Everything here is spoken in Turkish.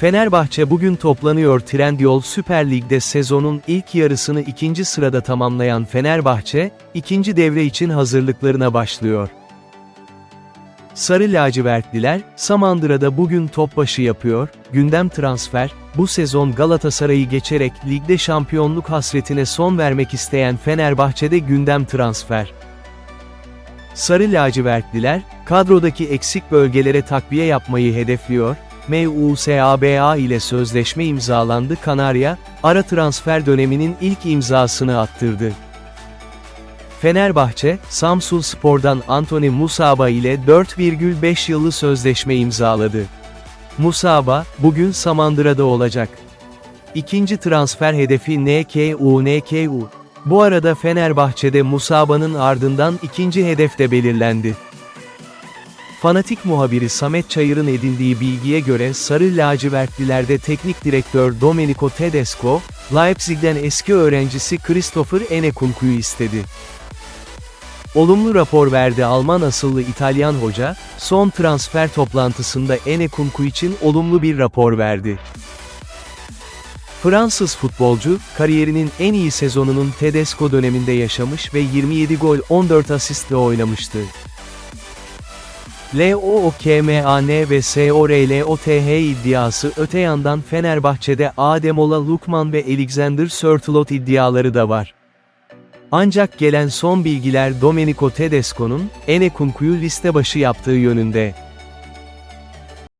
Fenerbahçe bugün toplanıyor Trendyol Süper Lig'de sezonun ilk yarısını ikinci sırada tamamlayan Fenerbahçe, ikinci devre için hazırlıklarına başlıyor. Sarı lacivertliler, Samandıra'da bugün top başı yapıyor, gündem transfer, bu sezon Galatasaray'ı geçerek ligde şampiyonluk hasretine son vermek isteyen Fenerbahçe'de gündem transfer. Sarı lacivertliler, kadrodaki eksik bölgelere takviye yapmayı hedefliyor, MUSABA ile sözleşme imzalandı Kanarya, ara transfer döneminin ilk imzasını attırdı. Fenerbahçe, Samsun Spor'dan Anthony Musaba ile 4,5 yıllı sözleşme imzaladı. Musaba, bugün Samandıra'da olacak. İkinci transfer hedefi NKU NKU. Bu arada Fenerbahçe'de Musaba'nın ardından ikinci hedef de belirlendi. Fanatik muhabiri Samet Çayır'ın edindiği bilgiye göre Sarı Lacivertlilerde teknik direktör Domenico Tedesco, Leipzig'den eski öğrencisi Christopher Enekunku'yu istedi. Olumlu rapor verdi Alman asıllı İtalyan hoca, son transfer toplantısında Enekunku için olumlu bir rapor verdi. Fransız futbolcu, kariyerinin en iyi sezonunun Tedesco döneminde yaşamış ve 27 gol 14 asistle oynamıştı. LOOKMAN ve SORLOTH iddiası öte yandan Fenerbahçe'de Ademola Lukman ve Alexander Sörloth iddiaları da var. Ancak gelen son bilgiler Domenico Tedesco'nun, Enekunku'yu liste başı yaptığı yönünde.